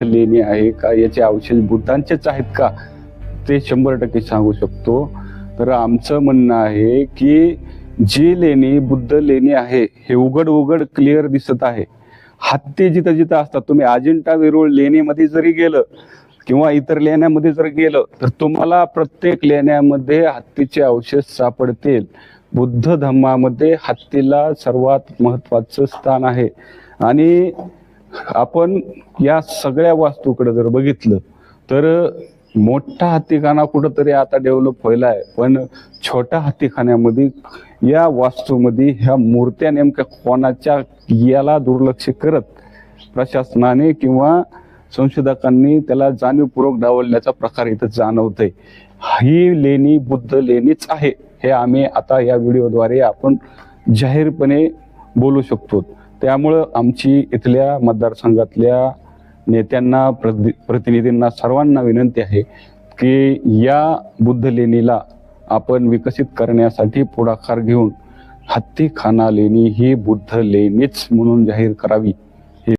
लेणी आहे का? याचे अवशेष बुद्धांचेच आहेत का? ते शंभर टक्के सांगू शकतो. तर आमचं म्हणणं आहे की जी लेणी बुद्ध लेणी आहे हे उघड उघड क्लिअर दिसत आहे. हत्ती जिथं जिथं असतात तुम्ही अजिंठा वेरूळ लेणीमध्ये जरी गेलं किंवा इतर लेण्यामध्ये जर गेलं तर तुम्हाला प्रत्येक लेण्यामध्ये हत्तीचे अवशेष सापडतील. बुद्ध धम्मामध्ये हत्तीला सर्वात महत्वाचं स्थान आहे. आणि आपण या सगळ्या वास्तूकडे जर बघितलं तर मोठा हत्तीखाना कुठंतरी आता डेव्हलप व्हायला आहे पण छोट्या हत्तीखान्यामध्ये या वास्तूमध्ये ह्या मूर्त्या नेमक्या कोणाच्या याला दुर्लक्ष करत? प्रशासनाने किंवा संशोधकांनी त्याला जाणीवपूर्वक डावलण्याचा प्रकार इथं जाणवतंय. ही लेणी बुद्ध लेणीच आहे हे आम्ही आता या व्हिडिओद्वारे आपण जाहीरपणे बोलू शकतो. त्यामुळं आमची इथल्या मतदारसंघातल्या नेत्यांना प्रति प्रतिनिधींना सर्वांना विनंती आहे की या बुद्ध लेणीला आपण विकसित करण्यासाठी पुढाकार घेऊन हत्तीखाना लेणी ही बुद्ध लेणीच म्हणून जाहीर करावी.